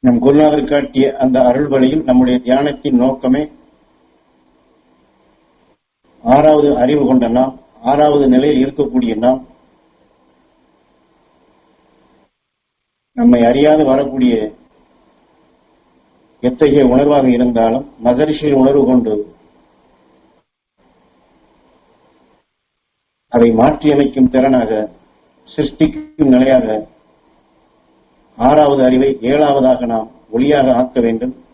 நம் குருநாதர் காட்டிய அந்த அருள் வழியில் நம்முடைய தியானத்தின் நோக்கமே. ஆறாவது அறிவு கொண்ட நாம் ஆறாவது நிலையில் இருக்கக்கூடிய நாம். நம்மை அறியாது வரக்கூடிய எத்தகைய உணர்வாக இருந்தாலும் மகரிஷியின் உணர்வு கொண்டு அதை மாற்றியமைக்கும் திறனாக சிருஷ்டிக்கும் நிலையாக ஆறாவது அறிவை ஏழாவதாக நாம் ஒளியாக ஆக்க வேண்டும்.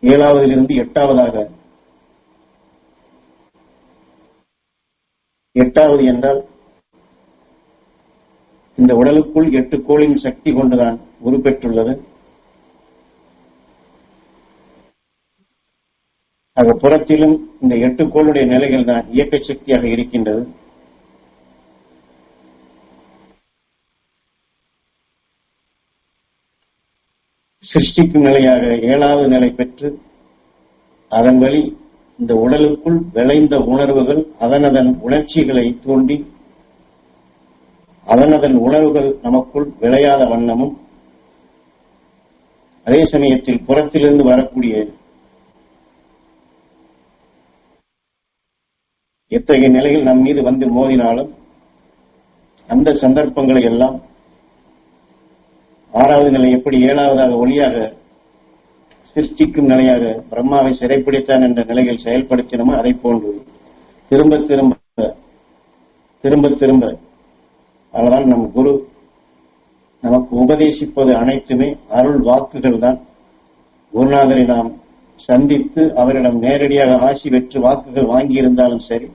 ஏழாவதிலிருந்து எட்டாவதாக. எட்டாவது என்றால் இந்த உடலுக்குள் எட்டு கோளின் சக்தி கொண்டுதான் உருப்பெற்றுள்ளது. ஆக புறத்திலும் இந்த எட்டு கோளுடைய நிலைகள் தான் இயக்க சக்தியாக இருக்கின்றது. சிருஷ்டிக்கும் நிலையாக ஏழாவது நிலை பெற்று அதன் வழி இந்த உடலுக்குள் விளைந்த உணர்வுகள் அதனதன் உணர்ச்சிகளை தூண்டி அதனதன் உணர்வுகள் நமக்குள் விளையாத வண்ணமும் அதே சமயத்தில் புறத்திலிருந்து வரக்கூடிய எத்தகைய நிலையில் நம் மீது வந்து மோதினாலும் அந்த சந்தர்ப்பங்களை எல்லாம் ஆறாவது நிலை எப்படி ஏழாவதாக ஒளியாக சிருஷ்டிக்கும் நிலையாக பிரம்மாவை சிறைப்பிடித்தான் என்ற நிலையில் செயல்படுத்தினோமோ அதை போன்று திரும்ப திரும்ப திரும்ப திரும்ப அதனால் நம் குரு நமக்கு உபதேசிப்பது அனைத்துமே அருள் வாக்குகள் தான் குருநாதரை நாம் சந்தித்து அவரிடம் நேரடியாக ஆசி பெற்று வாக்குகள் வாங்கியிருந்தாலும் சரி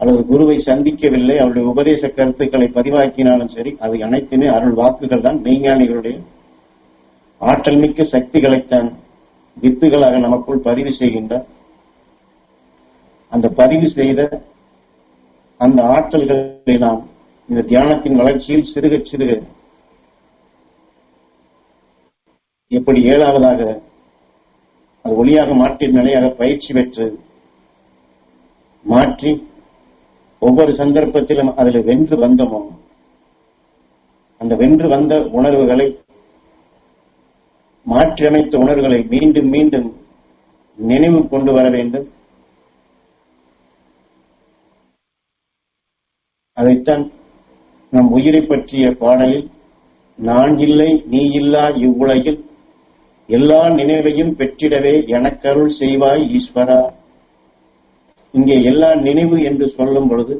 அல்லது குருவை சந்திக்கவில்லை அவருடைய உபதேச கருத்துக்களை பதிவாக்கினாலும் சரி அவை அனைத்துமே அருள் வாக்குகள் தான். மெய்ஞானிகளுடைய ஆற்றல் மிக்க சக்திகளைத்தான் வித்துகளாக நமக்குள் பதிவு செய்கின்றார். அந்த பதிவு செய்த அந்த ஆற்றல்களை நாம் இந்த தியானத்தின் வளர்ச்சியில் சிறுக சிறுக எப்படி ஏழாவதாக அது ஒளியாக மாற்றிய நிலையாக பயிற்சி பெற்று மாற்றி ஒவ்வொரு சந்தர்ப்பத்திலும் அதில் வென்று வந்தோமோ? அந்த வென்று வந்த உணர்வுகளை மாற்றியமைத்த உணர்வுகளை மீண்டும் மீண்டும் நினைவு கொண்டு வர வேண்டும். அதைத்தான் நம் உயிரை பற்றிய பாடலில் நான் இல்லை நீ இல்லா இவ்வுலகில் எல்லா நினைவையும் பெற்றிடவே எனக்கருள் செய்வாய் ஈஸ்வரா. இங்கே எல்லா நினைவு என்று சொல்லும் பொழுது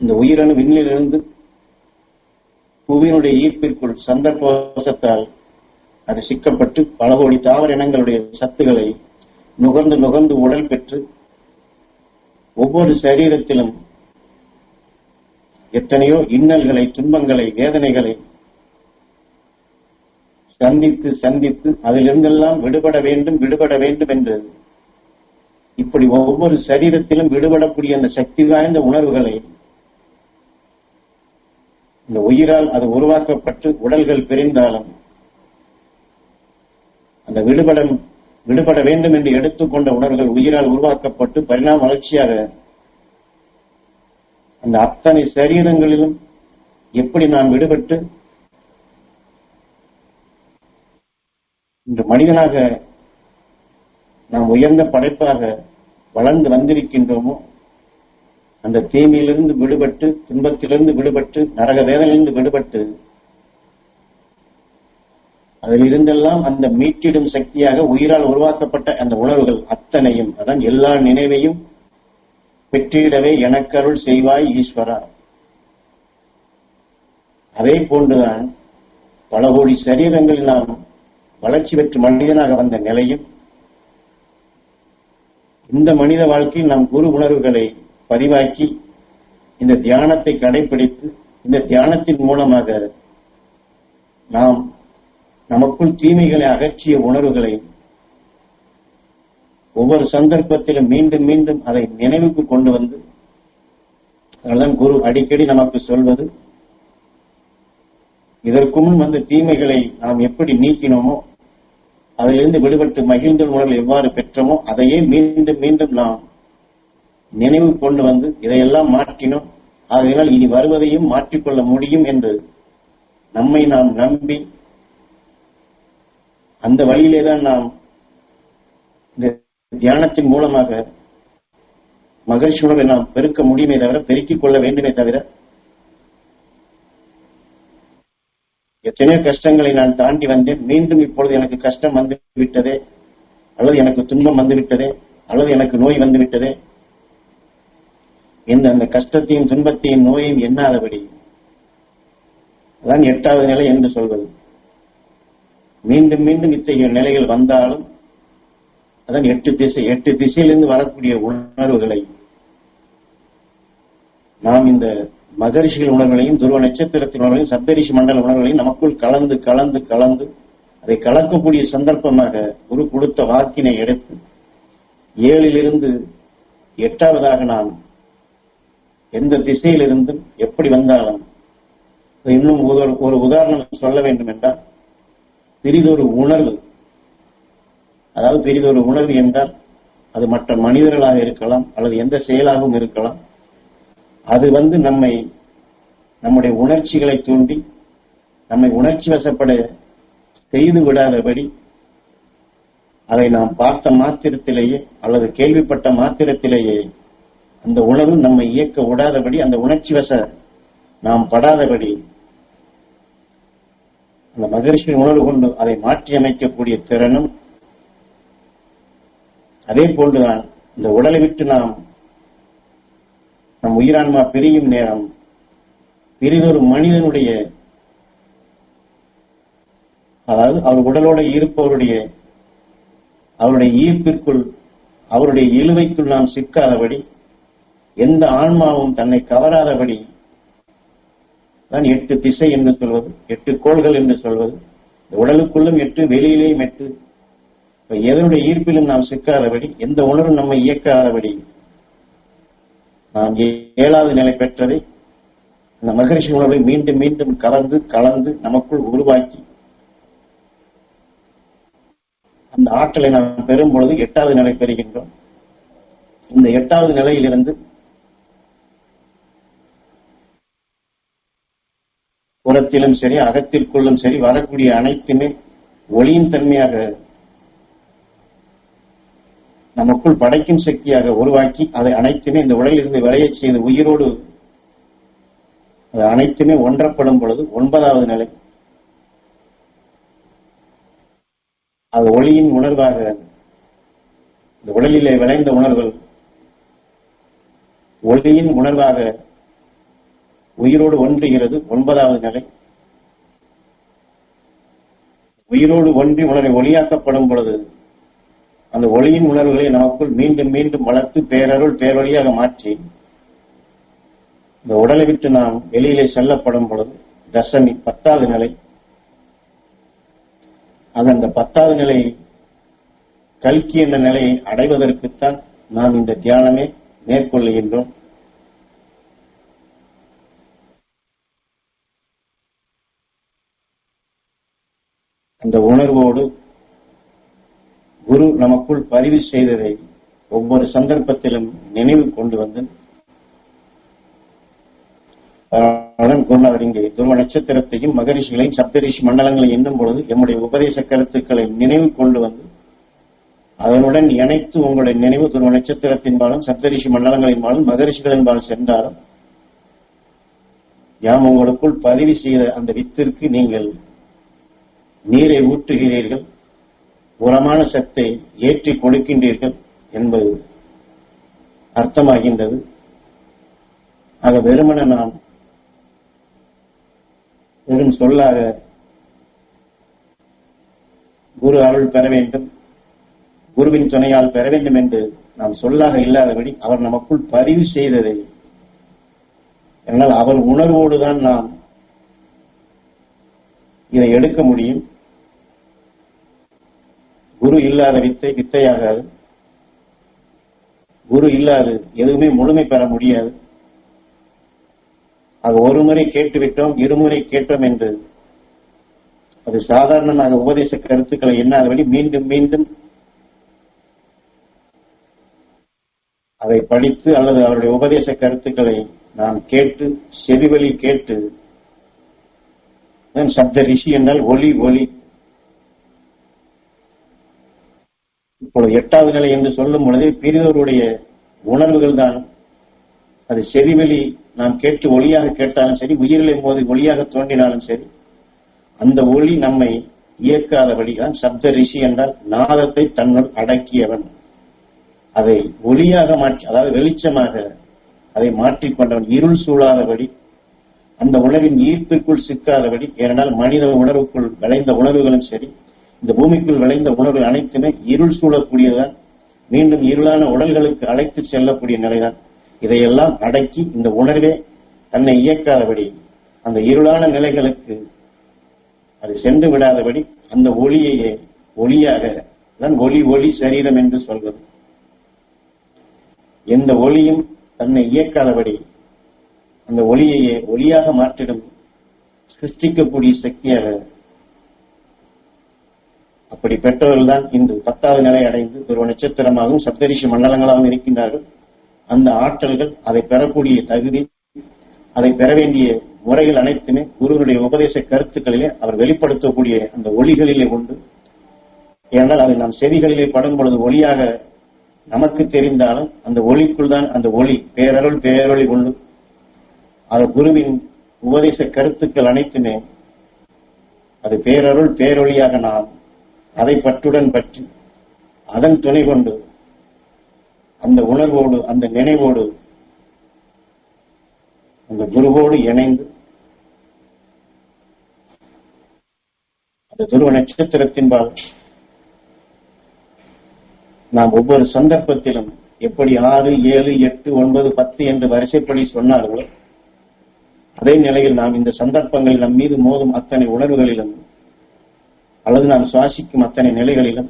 இந்த உயிரணு விண்ணிலிருந்து புவியினுடைய ஈர்ப்பிற்குள் சந்தர்ப்பவசத்தால் அது சிக்கப்பட்டு பல கோடி தாவர இனங்களுடைய சத்துக்களை நுகர்ந்து நுகர்ந்து உடல் பெற்று ஒவ்வொரு சரீரத்திலும் எத்தனையோ இன்னல்களை துன்பங்களை வேதனைகளை சந்தித்து சந்தித்து அதிலிருந்தெல்லாம் விடுபட வேண்டும் விடுபட வேண்டும் என்று இப்படி ஒவ்வொரு சரீரத்திலும் விடுபடக்கூடிய அந்த சக்தி வாய்ந்த உணர்வுகளை இந்த உயிரால் அது உருவாக்கப்பட்டு உடல்கள் பிரிந்தாலும் அந்த விடுபட விடுபட வேண்டும் என்று எடுத்துக்கொண்ட உணர்வுகள் உயிரால் உருவாக்கப்பட்டு பரிணாம வளர்ச்சியாக அந்த அத்தனை சரீரங்களிலும் எப்படி நாம் விடுபட்டு இன்று மனிதனாக நாம் உயர்ந்த படைப்பாக வளர்ந்து வந்திருக்கின்றோமோ அந்த தீமையிலிருந்து விடுபட்டு துன்பத்திலிருந்து விடுபட்டு நரக வேதனையிலிருந்து விடுபட்டு அதில் இருந்தெல்லாம் அந்த மீட்டிடும் சக்தியாக உயிரால் உருவாக்கப்பட்ட அந்த உணர்வுகள் அத்தனையும் அதான் எல்லா நினைவையும் பெற்றிடவே எனக்கருள் செய்வாய் ஈஸ்வரா. அதே போன்றுதான் பல கோடி சரீரங்களில் நாம் வளர்ச்சி பெற்று மனிதனாக வந்த நிலையும் இந்த மனித வாழ்க்கையில் நாம் குரு உணர்வுகளை பதிவாக்கி இந்த தியானத்தை கடைபிடித்து இந்த தியானத்தின் மூலமாக நாம் நமக்குள் தீமைகளை அகற்றிய உணர்வுகளை ஒவ்வொரு சந்தர்ப்பத்திலும் மீண்டும் மீண்டும் அதை நினைவுக்கு கொண்டு வந்து அதெல்லாம் குரு அடிக்கடி நமக்கு சொல்வது. இதற்கு முன் வந்த தீமைகளை நாம் எப்படி நீக்கினோமோ அதிலிருந்து விடுபட்டு மகிழ்ந்த உணர்வு எவ்வாறு பெற்றோமோ அதையே மீண்டும் மீண்டும் நாம் நினைவு கொண்டு வந்து இதையெல்லாம் மாற்றினோம். ஆகையால் இனி வருவதையும் மாற்றிக்கொள்ள முடியும் என்று நம்மை நாம் நம்பி அந்த வழியிலே தான் நாம் இந்த தியானத்தின் மூலமாக மகிழ்ச்சி உணர்வை நாம் பெருக்க முடியுமே தவிர பெருக்கிக் கொள்ள வேண்டுமே தவிர எத்தனையோ கஷ்டங்களை நான் தாண்டி வந்தேன். மீண்டும் இப்பொழுது எனக்கு கஷ்டம் வந்து விட்டதே அல்லது எனக்கு துன்பம் வந்து விட்டதே அல்லது எனக்கு நோய் வந்து விட்டதே அந்த கஷ்டத்தையும் துன்பத்தையும் நோயையும் எண்ணாதபடி. அதான் எட்டாவது நிலை என்று சொல்வது. மீண்டும் மீண்டும் இத்தகைய நிலைகள் வந்தாலும் அதான் எட்டு திசை எட்டு திசையிலிருந்து வரக்கூடிய உணர்வுகளை நாம் இந்த மகரிஷிகள் உணர்வுகளையும் துருவ நட்சத்திரத்தின் உணர்வுகளையும் சப்தரிஷி மண்டல உணர்வுகளையும் நமக்குள் கலந்து கலந்து கலந்து அதை கலக்கக்கூடிய சந்தர்ப்பமாக குரு கொடுத்த வாக்கினை எடுத்து ஏழிலிருந்து எட்டாவதாக நாம் எந்த திசையிலிருந்தும் எப்படி வந்தாலும் இன்னும் ஒரு- ஒரு உதாரணம் சொல்ல வேண்டும் என்றால் பெரிதொரு உணர்வு அதாவது பெரிதொரு உணர்வு என்றால் அது மற்ற மனிதர்களாக இருக்கலாம் அல்லது எந்த செயலாகவும் இருக்கலாம் அது வந்து நம்மை நம்முடைய உணர்ச்சிகளை தூண்டி நம்மை உணர்ச்சி வசப்பட செய்து விடாதபடி அதை நாம் பார்த்த மாத்திரத்திலேயே அல்லது கேள்விப்பட்ட மாத்திரத்திலேயே அந்த உணர்வு நம்மை இயக்க விடாதபடி அந்த உணர்ச்சி வச நாம் படாதபடி அந்த மகரிஷி உணர்வு கொண்டு அதை மாற்றி அமைக்கக்கூடிய திறனும் அதே போன்றுதான் இந்த உடலை விட்டு நாம் நம் உயிரான்மா பிரியும் நேரம். பிரிதொரு மனிதனுடைய அதாவது அவர் உடலோட இருப்பவருடைய அவருடைய ஈர்ப்பிற்குள் அவருடைய இழுவைக்குள் நாம் சிக்காதபடி எந்த ஆன்மாவும் தன்னை கவராதபடி தான் எட்டு திசை என்று சொல்வது எட்டு கோள்கள் என்று சொல்வது உடலுக்குள்ளும் எட்டு வெளியிலேயும் எட்டு. எதனுடைய ஈர்ப்பிலும் நாம் சிக்காதபடி எந்த உணர்வும் நம்மை இயக்காதபடி நாம் ஏழாவது நிலை பெற்றதை அந்த மகரிஷி உணவை மீண்டும் மீண்டும் கலந்து கலந்து நமக்குள் உருவாக்கி அந்த ஆற்றலை நாம் பெறும் பொழுது எட்டாவது நிலை பெறுகின்றோம். இந்த எட்டாவது நிலையிலிருந்து புறத்திலும் சரி அகத்திற்குள்ளும் சரி வரக்கூடிய அனைத்துமே ஒளியின் தன்மையாக நமக்குள் படைக்கும் சக்தியாக உருவாக்கி அதை அனைத்துமே இந்த உலகிலிருந்து விளையச் செய்து உயிரோடு அது அனைத்துமே ஒன்றப்படும் பொழுது ஒன்பதாவது நிலை. அது ஒளியின் உணர்வாக இந்த உடலிலே விளைந்த உணர்வுகள். ஒளியின் உணர்வாக உயிரோடு ஒன்றுகிறது ஒன்பதாவது நிலை. உயிரோடு ஒன்றி உணரை ஒளியாக்கப்படும் பொழுது அந்த ஒளியின் உணர்வுகளை நமக்குள் மீண்டும் மீண்டும் வளர்த்து பேரருள் பேரொழியாக மாற்றி இந்த உடலை விட்டு நாம் வெளியிலே செல்லப்படும் பொழுது தசமி பத்தாவது நிலை அது அந்த பத்தாவது நிலை கல்கி என்ற நிலையை அடைவதற்குத்தான் நாம் இந்த தியானமே மேற்கொள்ளுகின்றோம். அந்த உணர்வோடு குரு நமக்குள் பதிவு செய்ததை ஒவ்வொரு சந்தர்ப்பத்திலும் நினைவு கொண்டு வந்து குருநாதர் இங்கே துருவ நட்சத்திரத்தையும் மகரிஷிகளையும் சப்தரிஷி மண்டலங்களை எண்ணும் பொழுது எம்முடைய உபதேச கருத்துக்களை நினைவு கொண்டு வந்து அதனுடன் இணைத்து உங்களுடைய நினைவு துருவ நட்சத்திரத்தின்பாலும் சப்தரிஷி மண்டலங்களின்பாலும் மகரிஷிகளின்பாலும் சென்றாலும் யாம் உங்களுக்குள் பதிவு செய்த அந்த வித்திற்கு நீங்கள் நீரை ஊற்றுகிறீர்கள் உரமான சத்தை ஏற்றி கொடுக்கின்றீர்கள் என்பது அர்த்தமாகின்றது. அதை வெறுமன நாம் வெறும் சொல்லாக குரு அருள் பெற வேண்டும் குருவின் துணையால் பெற வேண்டும் என்று நாம் சொல்லாக இல்லாதபடி அவர் நமக்குள் பதிவு செய்ததை என்னால் அவர் உணர்வோடுதான் நாம் இதை எடுக்க முடியும். குரு இல்லாத வித்தை வித்தையாகாது. குரு இல்லாது எதுவுமே முழுமை பெற முடியாது. அது ஒரு முறை கேட்டுவிட்டோம் இருமுறை கேட்டோம் என்று. அது சாதாரணமாக உபதேச கருத்துக்களை எண்ணாதபடி மீண்டும் மீண்டும் அதை படித்து அல்லது அவருடைய உபதேச கருத்துக்களை நாம் கேட்டு செவிவழி கேட்டு சப்த ரிஷி என்றால் ஒளி ஒளி இப்போது எட்டாவது நிலை என்று சொல்லும் பொழுது பெரியோருடைய உணர்வுகள் தான் அது செவிவெளி நாம் கேட்டு ஒளியாக கேட்டாலும் சரி உயிரிலை போது ஒளியாக தோன்றினாலும் சரி அந்த ஒளி நம்மை இயக்காதபடிதான் சப்த ரிஷி என்றால் நாதத்தை தன்னுள் அடக்கியவன். அதை ஒளியாக மாற்றி அதாவது வெளிச்சமாக அதை மாற்றிக்கொண்டவன் இருள் சூழாதபடி அந்த உணவின் ஈர்ப்பிற்குள் சிக்காதபடி ஏனால் மனித உணர்வுக்குள் விளைந்த உணர்வுகளும் சரி இந்த பூமிக்குள் விளைந்த உணர்வு அனைத்துமே இருள் சூழக்கூடியதான் மீண்டும் இருளான உடல்களுக்கு அழைத்து செல்லக்கூடிய நிலைதான். இதையெல்லாம் அடக்கி இந்த உணர்வே தன்னை இயக்காதபடி அந்த இருளான நிலைகளுக்கு அது சென்று விடாதபடி அந்த ஒளியையே ஒளியாக தான் ஒளி ஒளி சரீரம் என்று சொல்வது. எந்த ஒளியும் தன்னை இயக்காதபடி அந்த ஒளியையே ஒளியாக மாற்றிடும் சிருஷ்டிக்கக்கூடிய சக்தியாக அப்படி பெற்றவர்கள் தான் இன்று பத்தாவது நிலை அடைந்து ஒரு நட்சத்திரமாகவும் சப்தரிஷி மண்டலங்களாகவும் இருக்கின்றார்கள். அந்த ஆற்றல்கள் அதை பெறக்கூடிய தகுதி அதை பெற வேண்டிய முறைகள் அனைத்துமே குருவனுடைய உபதேச கருத்துக்களிலே அவர் வெளிப்படுத்தக்கூடிய அந்த ஒளிகளிலே உண்டு. ஏனால் அதை நாம் செவிகளிலே படும் பொழுது ஒளியாக நமக்கு தெரிந்தாலும் அந்த ஒளிக்குள் தான் அந்த ஒளி பேரருள் பேரொளி உண்டு. அது குருவின் உபதேச கருத்துக்கள் அனைத்துமே அது பேரருள் பேரொழியாக நாம் அதை பற்றுடன் பற்றி அதன் துணை கொண்டு அந்த உணர்வோடு அந்த நினைவோடு அந்த குருவோடு இணைந்து அந்த துருவ நட்சத்திரத்தின்பால் நாம் ஒவ்வொரு சந்தர்ப்பத்திலும் எப்படி ஆறு ஏழு எட்டு ஒன்பது பத்து என்று வரிசைப்படி சொன்னார்களோ அதே நிலையில் நாம் இந்த சந்தர்ப்பங்களில் நம் மீது மோதும் அத்தனை உணர்வுகளிலும் அல்லது நாம் சுவாசிக்கும் அத்தனை நிலைகளிலும்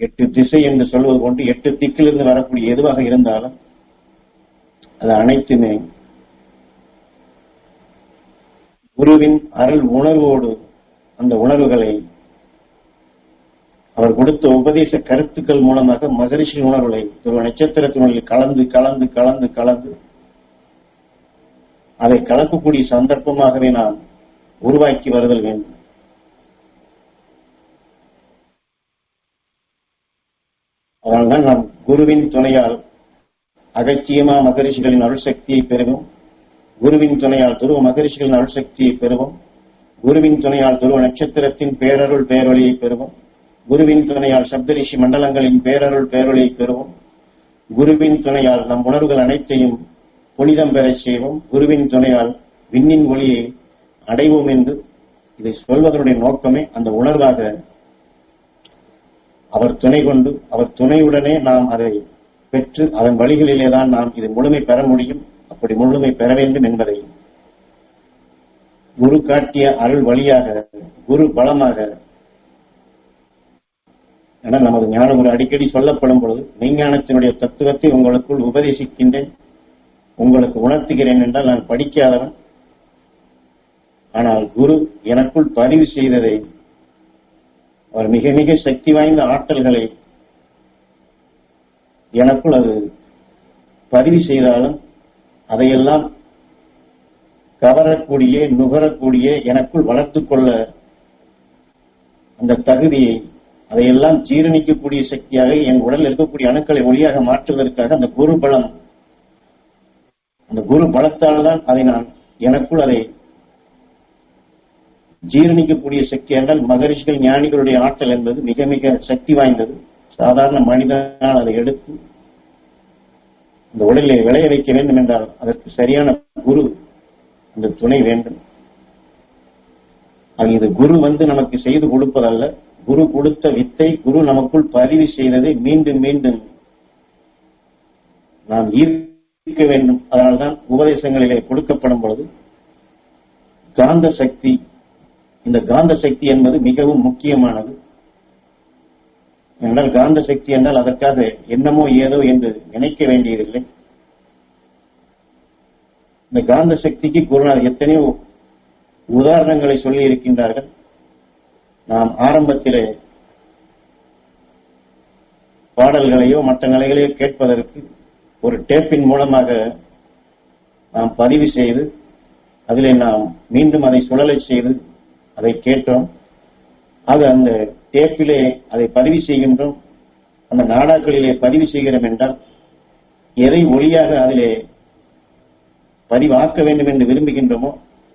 எட்டு திசை என்று சொல்வது கொண்டு எட்டு திக்கிலிருந்து வரக்கூடிய எதுவாக இருந்தாலும் அது அனைத்துமே குருவின் அருள் உணர்வோடு அந்த உணர்வுகளை அவர் கொடுத்த உபதேச கருத்துக்கள் மூலமாக மகரிஷி உணர்வுகளை ஒரு நட்சத்திரத்தினுடைய கலந்து கலந்து கலந்து கலந்து அதை கலக்கக்கூடிய சந்தர்ப்பமாகவே நான் உருவாக்கி வருதல் வேண்டும். அதனால்தான் நாம் குருவின் துணையால் அகச்சியமா மகரிஷிகளின் அருள் சக்தியை பெறுவோம். குருவின் துணையால் துருவ மகரிஷிகளின் அருள் சக்தியை பெறுவோம். குருவின் துணையால் துருவ நட்சத்திரத்தின் பேரருள் பேரொழியை பெறுவோம். குருவின் துணையால் சப்தரிஷி மண்டலங்களின் பேரருள் பேரொழியை பெறுவோம். குருவின் துணையால் நம் உணர்வுகள் அனைத்தையும் புனிதம் பெறச் செய்வோம். குருவின் துணையால் விண்ணின் ஒளியை அடைவோம் என்று இதை சொல்வதனுடைய நோக்கமே அந்த உணர்வாக அவர் துணை கொண்டு அவர் துணையுடனே நாம் அதை பெற்று அதன் வழிகளிலே தான் நாம் இது முழுமை பெற முடியும் அப்படி முழுமை பெற வேண்டும் என்பதை குரு காட்டிய அருள் வழியாக குரு பலமாக என நமது ஞானம் ஒரு அடிக்கடி சொல்லப்படும் பொழுது மெய்ஞானத்தினுடைய தத்துவத்தை உங்களுக்குள் உபதேசிக்கின்றேன் உங்களுக்கு உணர்த்துகிறேன் என்றால் நான் படிக்காதவன் ஆனால் குரு எனக்குள் பதிவு செய்ததை அவர் மிக மிக சக்தி வாய்ந்த ஆற்றல்களை எனக்குள் அது பதிவு செய்தாலும் அதையெல்லாம் கவரக்கூடிய நுகரக்கூடிய எனக்குள் வளர்த்து கொள்ள அந்த தகுதியை அதையெல்லாம் ஜீரணிக்கக்கூடிய சக்தியாக என் உடலில் இருக்கக்கூடிய அணுக்களை ஒளியாக மாற்றுவதற்காக அந்த குரு பலம் அந்த குரு பலத்தால் தான் அதை நான் எனக்குள் அதை ஜீரணிக்கக்கூடிய சக்தி என்றால் மகரிஷிகள் ஞானிகளுடைய ஆற்றல் என்பது மிக மிக சக்தி வாய்ந்தது. சாதாரண மனிதனால் அதை எடுத்து இந்த உடலை விளைய வைக்க வேண்டும் என்றால் அதற்கு சரியான குரு அந்த துணை வேண்டும். அது இது குரு வந்து நமக்கு செய்து கொடுப்பதல்ல. குரு கொடுத்த வித்தை குரு நமக்குள் பதிவு செய்ததை மீண்டும் மீண்டும் நாம் ஈர்க்க வேண்டும். அதனால்தான் உபதேசங்களிலே கொடுக்கப்படும் பொழுது காந்த சக்தி இந்த காந்த சக்தி என்பது மிகவும் முக்கியமானது. என்றால் காந்த சக்தி என்றால் அதற்காக என்னமோ ஏதோ என்று நினைக்க வேண்டியதில்லை. இந்த காந்த சக்திக்கு குருநாதர் எத்தனையோ உதாரணங்களை சொல்லி இருக்கின்றார்கள். நாம் ஆரம்பத்திலே பாடல்களையோ மற்ற நிலைகளையோ கேட்பதற்கு ஒரு டேப்பின் மூலமாக நாம் பதிவு செய்து அதிலே நாம் மீண்டும் அதை சுழலை செய்து அதை கேட்டோம். அது அந்த டேப்பிலே அதை பதிவு செய்கின்றோம். அந்த நாடாக்களிலே பதிவு செய்கிறோம் என்றால் எதை ஒளியாக அதிலே பதிவாக்க வேண்டும் என்று விரும்புகின்றோமோ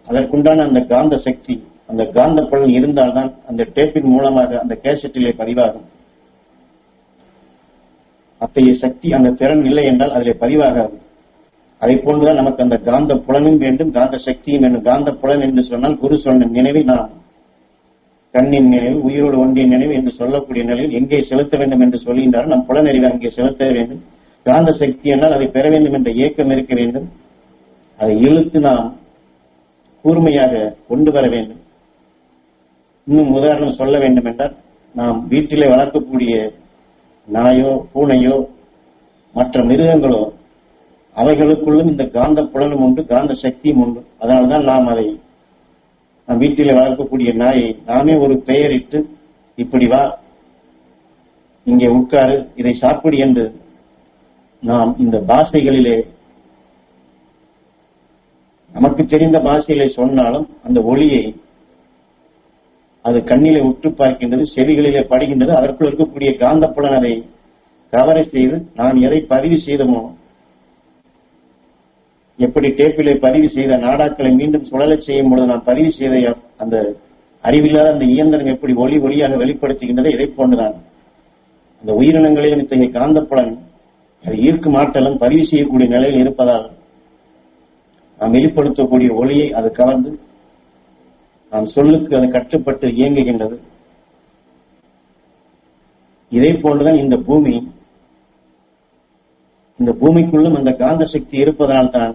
அதற்குண்டான அந்த காந்த சக்தி அந்த காந்த பலன் இருந்தால்தான் அந்த டேப்பின் மூலமாக அந்த கேசட்டிலே பதிவாகும். அத்தகைய சக்தி அந்த திறன் இல்லை என்றால் அதிலே பதிவாகாது. அதை போன்றுதான் நமக்கு அந்த காந்த புலனும் வேண்டும் காந்த சக்தியும் வேண்டும். காந்த புலன் என்று சொன்னால் குரு சொன்ன நினைவை நாம் கண்ணின் நினைவு உயிரோடு ஒன்றிய நினைவு என்று சொல்லக்கூடிய நிலையில் எங்கே செலுத்த வேண்டும் என்று சொல்கின்றால் நம் புலனறிவை அங்கே செலுத்த வேண்டும். காந்த சக்தி என்றால் அதை பெற வேண்டும் என்ற ஏக்கம் இருக்க வேண்டும். அதை இழுத்து நாம் கூர்மையாக கொண்டு வர வேண்டும். இன்னும் உதாரணம் சொல்ல வேண்டும் என்றால் நாம் வீட்டிலே வளர்க்கக்கூடிய நாயோ பூனையோ மற்ற மிருகங்களோ அவைகளுக்குள்ளும் இந்த காந்த புலனும் உண்டு காந்த சக்தியும் உண்டு. அதனால்தான் நாம் அதை நம் வீட்டிலே வளர்க்கக்கூடிய நாயை நாமே ஒரு பெயரிட்டு இப்படி வா இங்கே உட்காரு இதை சாப்பிடு என்று நாம் இந்த பாஷைகளிலே நமக்கு தெரிந்த பாஷையிலே சொன்னாலும் அந்த ஒளியை அது கண்ணிலே உற்று பார்க்கின்றது செவிகளிலே படுகின்றது அதற்குள் இருக்கக்கூடிய காந்தப்புலன் அதை கவரை செய்து நாம் எதை பதிவு செய்தோமோ எப்படி டேப்பிலே பதிவு செய்த நாடாக்களை மீண்டும் சுழலச் செய்யும் பொழுது நாம் பதிவு செய்த அந்த அறிவில்லாத அந்த இயந்திரம் எப்படி ஒளி ஒளியாக வெளிப்படுத்துகின்றதை இதை போன்றுதான். அந்த உயிரினங்களிலும் இத்தகைய காந்தப்புலன் அது ஈர்க்கும் ஆற்றலும் பதிவு செய்யக்கூடிய நிலையில் இருப்பதால் நாம் வெளிப்படுத்தக்கூடிய ஒளியை அது கவர்ந்து நாம் சொல்லுக்கு அது கட்டுப்பட்டு இயங்குகின்றது. இதே போன்றுதான் இந்த பூமி இந்த பூமிக்குள்ளும் அந்த காந்த சக்தி இருப்பதனால்தான்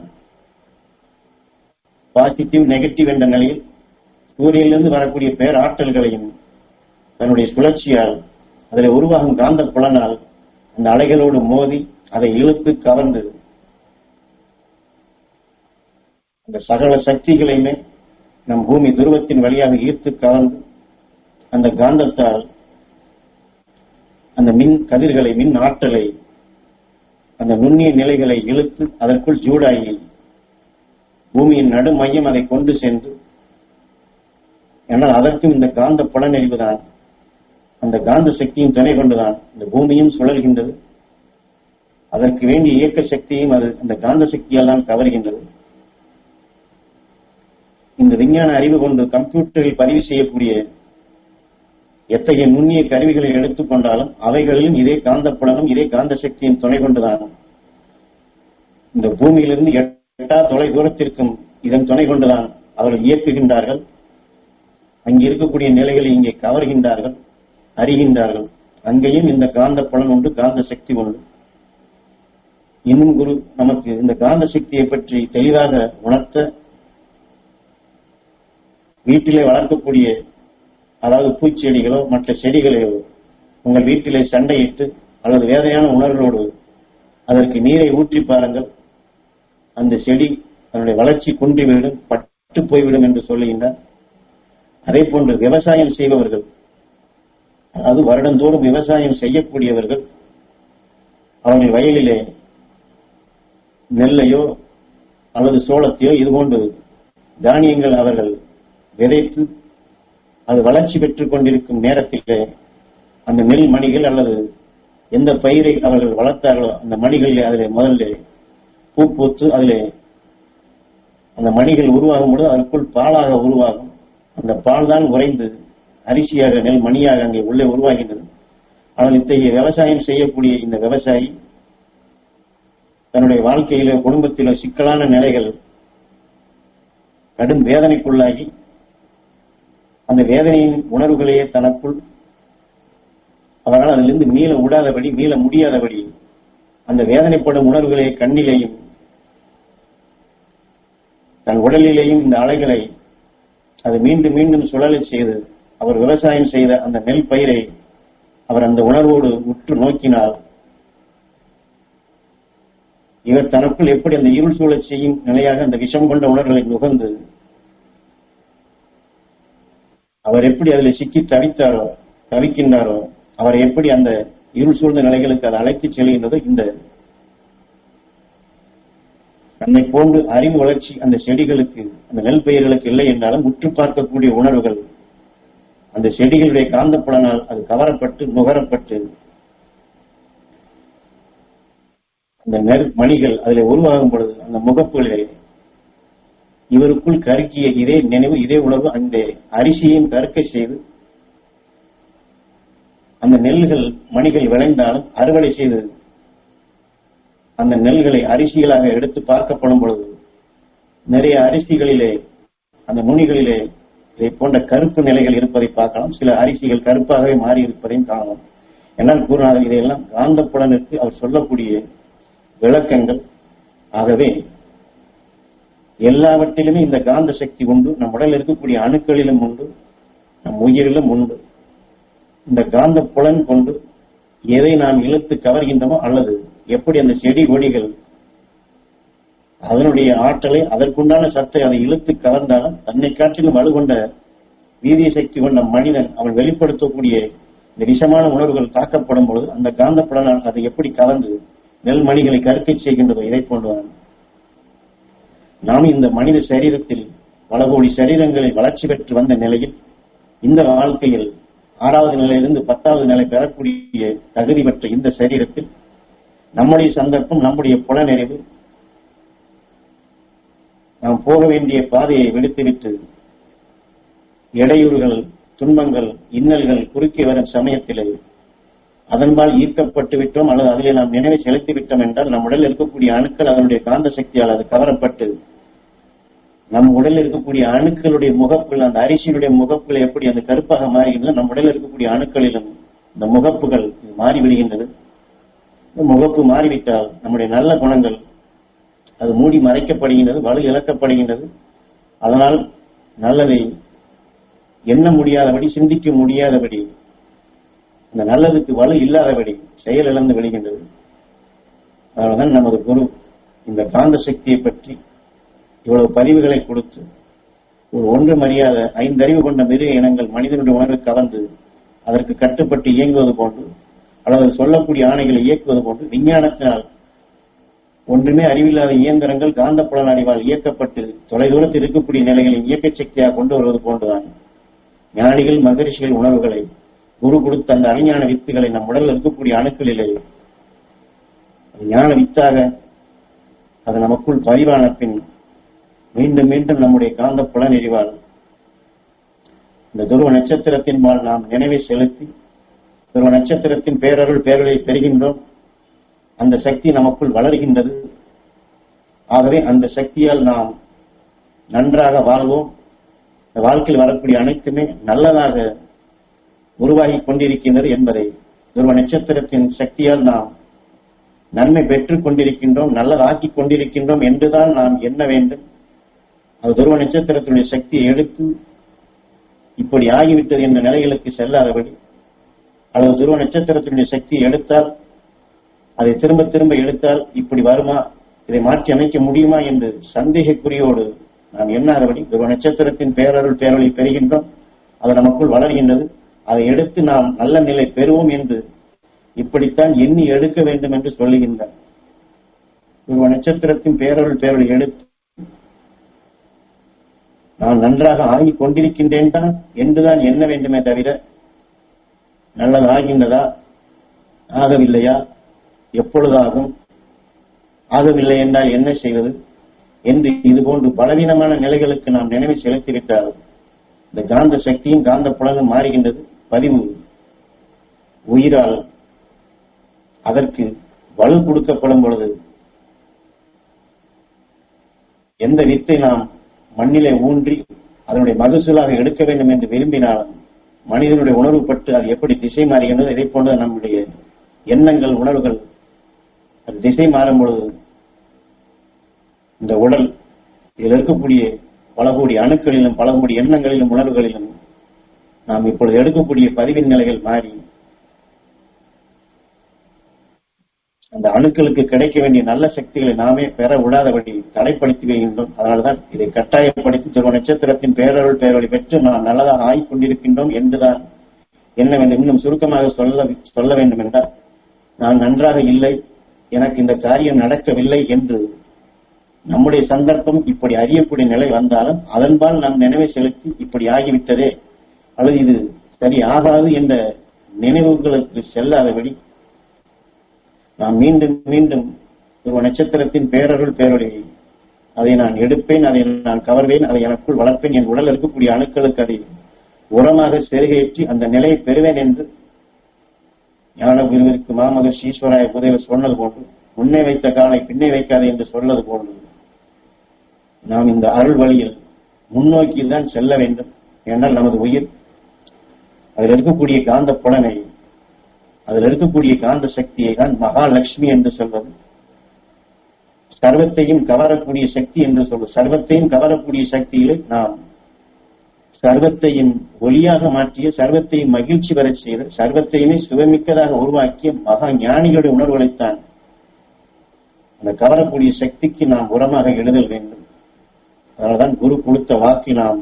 பாசிட்டிவ் நெகட்டிவ் என்ற நிலையில் சூரியனிலிருந்து வரக்கூடிய பேராற்றல்களையும் தன்னுடைய சுழற்சியால் அதில் உருவாகும் காந்த புலனால் அந்த அலைகளோடு மோதி அதை இழுத்து கவர்ந்து அந்த சகல சக்திகளையுமே நம் பூமி துருவத்தின் வழியாக ஈர்த்து கவர்ந்து அந்த காந்தத்தால் அந்த மின் கதிர்களை மின் ஆற்றலை அந்த நுண்ணிய நிலைகளை இழுத்து அதற்குள் ஜூடாகி பூமியின் நடு மையம் அதை கொண்டு சென்று ஆனால் அதற்கும் இந்த காந்த புலனறிவுதான் அந்த காந்த சக்தியின் துணை கொண்டுதான் இந்த பூமியும் சுழல்கின்றது. அதற்கு வேண்டிய இயக்க சக்தியும் அது அந்த காந்த சக்தியால் தான் கவர்கின்றது. இந்த விஞ்ஞான அறிவு கொண்டு கம்ப்யூட்டரில் பதிவு செய்யக்கூடிய எத்தகைய நுண்ணிய கருவிகளை எடுத்துக்கொண்டாலும் அவைகளிலும் இதே காந்த இதே காந்த சக்தியின் துணை கொண்டுதாகும். இந்த பூமியிலிருந்து எட்டா தொலை தூரத்திற்கும் இதன் துணை கொண்டுதான் அவர்கள் இயக்குகின்றார்கள். அங்கே இருக்கக்கூடிய நிலைகளை இங்கே கவர்கின்றார்கள் அறிகின்றார்கள். அங்கேயும் இந்த காந்த பலன் உண்டு காந்த சக்தி உண்டு. இன்னும் குரு நமக்கு இந்த காந்த சக்தியை பற்றி தெளிவாக உணர்த்த வீட்டிலே வளர்க்கக்கூடிய அதாவது பூச்செடிகளோ மற்ற செடிகளையோ உங்கள் வீட்டிலே சண்டையிட்டு அல்லது வேதனையான உணர்வோடு அதற்கு நீரை ஊற்றி பாருங்கள். அந்த செடி அதனுடைய வளர்ச்சி குன்றிவிடும் பட்டு போய்விடும் என்று சொல்லுகின்றார். அதே போன்று விவசாயம் செய்பவர்கள் அதாவது வருடந்தோறும் விவசாயம் செய்யக்கூடியவர்கள் அவர்கள் வயலிலே நெல்லையோ அல்லது சோளத்தையோ இதுபோன்று தானியங்கள் அவர்கள் விதைத்து அது வளர்ச்சி பெற்றுக் கொண்டிருக்கும் நேரத்திலே அந்த நெல் மணிகள் அல்லது எந்த பயிரை அவர்கள் வளர்த்தார்களோ அந்த மணிகளிலே அதில் முதல்ல பூ பூத்து அதில் அந்த மணிகள் உருவாகும் பொழுது அதற்குள் பாலாக உருவாகும். அந்த பால் தான் உறைந்து அரிசியாக நெல் மணியாக அங்கே உள்ளே உருவாகின்றது. ஆனால் இத்தகைய விவசாயம் செய்யக்கூடிய இந்த விவசாயி தன்னுடைய வாழ்க்கையிலோ குடும்பத்திலோ சிக்கலான நிலைகள் கடும் வேதனைக்குள்ளாகி அந்த வேதனையின் உணர்வுகளையே தனக்குள் அவரால் அதிலிருந்து மீள விடாதபடி மீள முடியாதபடி அந்த வேதனைப்படும் உணர்வுகளை கண்ணிலேயும் தன் உடலிலேயும் இந்த அலைகளை அது மீண்டும் மீண்டும் சுழலை செய்து அவர் விவசாயம் செய்த அந்த நெல் பயிரை அவர் அந்த உணர்வோடு உற்று நோக்கினால் இவர் தனக்குள் எப்படி அந்த இருள் சூழச் செய்யும் நிலையாக அந்த விஷம் கொண்ட உணர்வுகளை நுகர்ந்து அவர் எப்படி அதில் சிக்கி தவித்தாரோ தவிக்கின்றாரோ அவரை எப்படி அந்த இருள் சூழ்ந்த நிலைகளுக்கு அதை அழைத்து செல்கின்றதோ இந்த தன்னை போன்று அறிவு வளர்ச்சி அந்த செடிகளுக்கு அந்த நெல் பயிர்களுக்கு இல்லை என்றாலும் உற்று பார்க்கக்கூடிய உணர்வுகள் அந்த செடிகளுடைய காந்தப்புலனால் அது கவரப்பட்டு நுகரப்பட்டு அந்த நெல் மணிகள் அதில் உருவாகும் பொழுது அந்த முகப்புகளிலே இவருக்குள் கருக்கிய இதே நினைவு இதே உணர்வு அந்த அரிசியையும் கருக்க செய்து அந்த நெல்கள் மணிகள் விளைந்தாலும் அறுவடை செய்து அந்த நெல்களை அரிசிகளாக எடுத்து பார்க்கப்படும் பொழுது நிறைய அரிசிகளிலே அந்த நுனிகளிலே இதை போன்ற கருப்பு நிலைகள் இருப்பதை பார்க்கலாம். சில அரிசிகள் கருப்பாகவே மாறி இருப்பதையும் காணலாம். என்னால் கூறினார் இதையெல்லாம் காந்தப்புலனுக்கு அவர் சொல்லக்கூடிய விளக்கங்கள். ஆகவே எல்லாவற்றிலுமே இந்த காந்த சக்தி உண்டு. நம் உடலில் இருக்கக்கூடிய அணுக்களிலும் உண்டு. நம் உயிரிலும் உண்டு. இந்த காந்த புலன் கொண்டு எதை நாம் இழுத்து கவர்கின்றோமோ அல்லது எப்படி அந்த செடி கொடிகள் அதனுடைய ஆற்றலை அதற்குண்டான சத்தை அதை இழுத்து கவர்ந்தாலும் தன்னை காட்டிலும் வலுகொண்ட வீரிய சக்தி கொண்ட மனிதன் அவன் வெளிப்படுத்தக்கூடிய இந்த விஷமான உணர்வுகள் தாக்கப்படும் பொழுது அந்த காந்த புலனால் அதை எப்படி கவர்ந்து நெல் மணிகளை கருக்கச் செய்கின்றதோ இதை போன்றுதான். நாம் இந்த மனித சரீரத்தில் பல கோடி சரீரங்களில் வளர்ச்சி பெற்று வந்த நிலையில் இந்த வாழ்க்கையில் ஆறாவது நிலையிலிருந்து பத்தாவது நிலை பெறக்கூடிய தகுதி பெற்ற இந்த சரீரத்தில் நம்முடைய சந்தர்ப்பம் நம்முடைய புலனறிவு நாம் போக வேண்டிய பாதையை விடுத்துவிட்டு இடையூறுகள் துன்பங்கள் இன்னல்கள் குறுக்கி வரும் சமயத்திலே அதன்பால் ஈர்க்கப்பட்டு விட்டோம் அல்லது அதிலே நாம் நினைவை செலுத்தி விட்டோம் என்றால் நம் உடலில் இருக்கக்கூடிய அணுக்கள் அதனுடைய காந்த சக்தியால் அது கவரப்பட்டு நம் உடலில் இருக்கக்கூடிய அணுக்களுடைய முகப்புகள் அந்த அரிசியினுடைய முகப்புகள் எப்படி அந்த கருப்பாக மாறுகின்றன நம் உடலில் இருக்கக்கூடிய அணுக்களிலும் இந்த முகப்புகள் மாறி விடுகின்றது. இந்த முகப்பு மாறிவிட்டால் நம்முடைய நல்ல குணங்கள் அது மூடி மறைக்கப்படுகின்றது வலு இழக்கப்படுகின்றது. அதனால் நல்லதை எண்ண முடியாதபடி சிந்திக்க முடியாதபடி இந்த நல்லதுக்கு வலு இல்லாதபடி செயல் இழந்து விடுகின்றது. அதனால்தான் நமது குரு இந்த காந்த சக்தியை பற்றி இவ்வளவு பதிவுகளை கொடுத்து ஒரு ஒன்று மரியாத ஐந்தறிவு கொண்ட மிருக இனங்கள் மனிதனுடைய உணர்வை கலந்து அதற்கு கட்டுப்பட்டு இயங்குவது போன்று அல்லது சொல்லக்கூடிய ஆணைகளை இயக்குவது போன்று விஞ்ஞானத்தினால் ஒன்றுமே அறிவில்லாத இயந்திரங்கள் காந்தப்புலன் அறிவால் இயக்கப்பட்டு தொலைதூரத்தில் இருக்கக்கூடிய நிலைகளின் இயக்க சக்தியாக கொண்டு வருவது போன்றுதான். ஞானிகள் மகரிஷிகள் உணர்வுகளை குரு கொடுத்த அந்த அறிஞான வித்துகளை நம் உடலில் இருக்கக்கூடிய அணுக்களிலே ஞான வித்தாக அது நமக்குள் பதிவான பின் மீண்டும் மீண்டும் நம்முடைய காந்த புலன் எரிவாள் இந்த துருவ நட்சத்திரத்தின் மேல் நாம் நினைவை செலுத்தி துருவ நட்சத்திரத்தின் பேரருள் பேரலை பெறுகின்றோம். அந்த சக்தி நமக்குள் வளர்கின்றது. ஆகவே அந்த சக்தியால் நாம் நன்றாக வாழ்வோம். இந்த வாழ்க்கையில் வரக்கூடிய அனைத்துமே நல்லதாக உருவாகி கொண்டிருக்கின்றது என்பதை துருவ நட்சத்திரத்தின் சக்தியால் நாம் நன்மை பெற்றுக் கொண்டிருக்கின்றோம் நல்லதாக்கி கொண்டிருக்கின்றோம் என்றுதான் நாம் எண்ண வேண்டும். அது துருவ நட்சத்திரத்தினுடைய சக்தியை எடுத்து இப்படி ஆகிவிட்டது என்ற நிலைகளுக்கு செல்லாதபடி அல்லது துருவ நட்சத்திரத்தினுடைய சக்தியை எடுத்தால் அதை திரும்ப திரும்ப எடுத்தால் இப்படி வருமா இதை மாற்றி அமைக்க முடியுமா என்று சந்தேகக்குறியோடு நாம் எண்ணாதபடி துருவ நட்சத்திரத்தின் பேரருள் பேரொழி பெறுகின்றோம் அது நமக்குள் வளர்கின்றது அதை எடுத்து நாம் நல்ல நிலை பெறுவோம் என்று இப்படித்தான் எண்ணி எடுக்க வேண்டும் என்று சொல்லுகின்றார். துருவ நட்சத்திரத்தின் பேரருள் பேரொழி எடுத்து நான் நன்றாக ஆகிக் கொண்டிருக்கின்றேன் தான் என்றுதான் எண்ண வேண்டுமே தவிர நல்லது ஆகின்றதா ஆகவில்லையா? எப்பொழுதாகும்? ஆகவில்லை என்றால் என்ன செய்வது? என்று இதுபோன்று பலவீனமான நிலைகளுக்கு நாம் நினைவு செலுத்திவிட்டாலும் இந்த காந்த சக்தியும் காந்த புலனும் மாறுகின்றது. பதிவு. உயிரால் அதற்கு வலு கொடுக்கப்படும் பொழுது எந்த வித்தை நாம் மண்ணிலே ஊன்றி அதனுடைய மகசூலாக எடுக்க வேண்டும் என்று விரும்பினாலும் மனிதனுடைய உணர்வு பட்டு அது எப்படி திசை மாறுகின்றது இதை போன்ற நம்முடைய எண்ணங்கள் உணர்வுகள் அது திசை மாறும் பொழுது இந்த உடல் இதில் இருக்கக்கூடிய பல கோடி அணுக்களிலும் பல கோடி எண்ணங்களிலும் உணர்வுகளிலும் நாம் இப்பொழுது எடுக்கக்கூடிய பதிவின் நிலைகள் மாறி அந்த அணுக்களுக்கு கிடைக்க வேண்டிய நல்ல சக்திகளை நாமே பெற விடாதபடி தடைப்படுத்தி வருகின்றோம் அதனால்தான் இதை கட்டாயப்படுத்தி துருவ நட்சத்திரத்தின் பேரருள் பேரொழி பெற்று நாம் நல்லதாக ஆகிக் கொண்டிருக்கின்றோம் என்றுதான் என்ன வேண்டும் இன்னும் சுருக்கமாக சொல்ல சொல்ல வேண்டும் என்றால் நான் நன்றாக இல்லை எனக்கு இந்த காரியம் நடக்கவில்லை என்று நம்முடைய சந்தர்ப்பம் இப்படி அறியக்கூடிய நிலை வந்தாலும் அதன்பால் நம் நினைவை செலுத்தி இப்படி ஆகிவிட்டதே அல்லது இது சரி ஆகாது என்ற நினைவுகளுக்கு செல்லாதபடி நான் மீண்டும் மீண்டும் ஒரு நட்சத்திரத்தின் பேரருள் பேரொழியை அதை நான் எடுப்பேன் அதை நான் கவர்வேன் அதை எனக்குள் வளர்ப்பேன். என் உடல் இருக்கக்கூடிய அணுக்களுக்கு அதை உரமாக செருகேற்றி அந்த நிலையை பெறுவேன் என்று ஞான குருவிற்கு மாமகர் ஈஸ்வராய புதைவர் சொன்னது போன்று முன்னே வைத்த காலை பின்னே வைக்காதே என்று சொன்னது போன்று நாம் இந்த அருள் வழியில் முன்னோக்கி தான் செல்ல வேண்டும். என்றால் நமது உயிர் அதில் இருக்கக்கூடிய காந்த புலனை அதில் இருக்கக்கூடிய காந்த சக்தியை தான் மகாலட்சுமி என்று சொல்வது. சர்வத்தையும் கவரக்கூடிய சக்தி என்று சொல்வது. சர்வத்தையும் கவரக்கூடிய சக்தியிலே நாம் சர்வத்தையும் ஒளியாக மாற்றிய சர்வத்தையும் மகிழ்ச்சி பெறச் செய்த சர்வத்தையுமே சுவமிக்கதாக உருவாக்கிய மகா ஞானிகளுடைய உணர்வுகளைத்தான் அந்த கவரக்கூடிய சக்திக்கு நாம் உரமாக எழுதல் வேண்டும். அதனால்தான் குரு கொடுத்த வாக்கை நாம்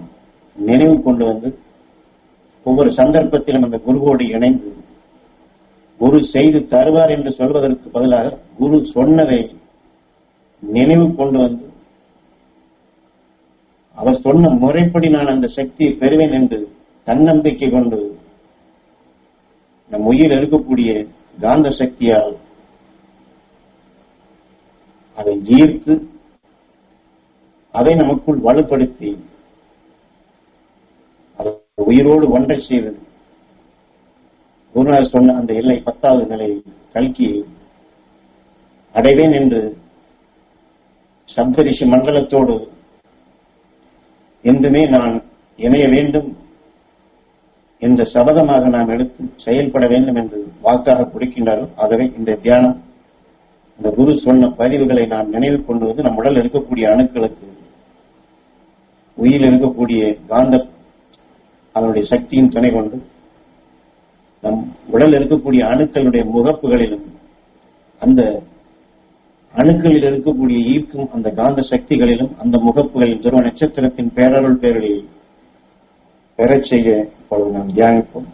நினைவு கொண்டு வந்து ஒவ்வொரு சந்தர்ப்பத்திலும் அந்த குருவோடு இணைந்து குரு செய்து தருவார் என்று சொல்வதற்கு பதிலாக குரு சொன்னதை நினைவு கொண்டு வந்து அவர் சொன்ன முறைப்படி நான் அந்த சக்தியை பெறுவேன் என்று தன்னம்பிக்கை கொண்டு நம் உயிர் இருக்கக்கூடிய காந்த சக்தியால் அதை ஈர்த்து அதை நமக்குள் வலுப்படுத்தி அதை உயிரோடு ஒன்றை செய்வது. குருநாதர் சொன்ன அந்த எல்லை பத்தாவது நிலை கல்கி அடைவேன் என்று சப்தரிஷி மண்டலத்தோடு என்றுமே நான் இணைய வேண்டும் என்ற சபதமாக நாம் எடுத்து செயல்பட வேண்டும் என்று வாக்காக கொடுக்கின்றாரோ ஆகவே இந்த தியானம் இந்த குரு சொன்ன பதிவுகளை நாம் நினைவு கொண்டுவது நம் உடல் இருக்கக்கூடிய அணுக்களுக்கு உயிரில் இருக்கக்கூடிய காந்த அதனுடைய சக்தியின் துணை கொண்டு நம் உடல் இருக்கக்கூடிய அணுக்களுடைய முகப்புகளிலும் அந்த அணுக்களில் இருக்கக்கூடிய ஈர்க்கும் அந்த காந்த சக்திகளிலும் அந்த முகப்புகளில் துருவ நட்சத்திரத்தின் பேரருள் பேரலில் பெறச் செய்ய இப்பொழுது நாம் தியானிப்போம்.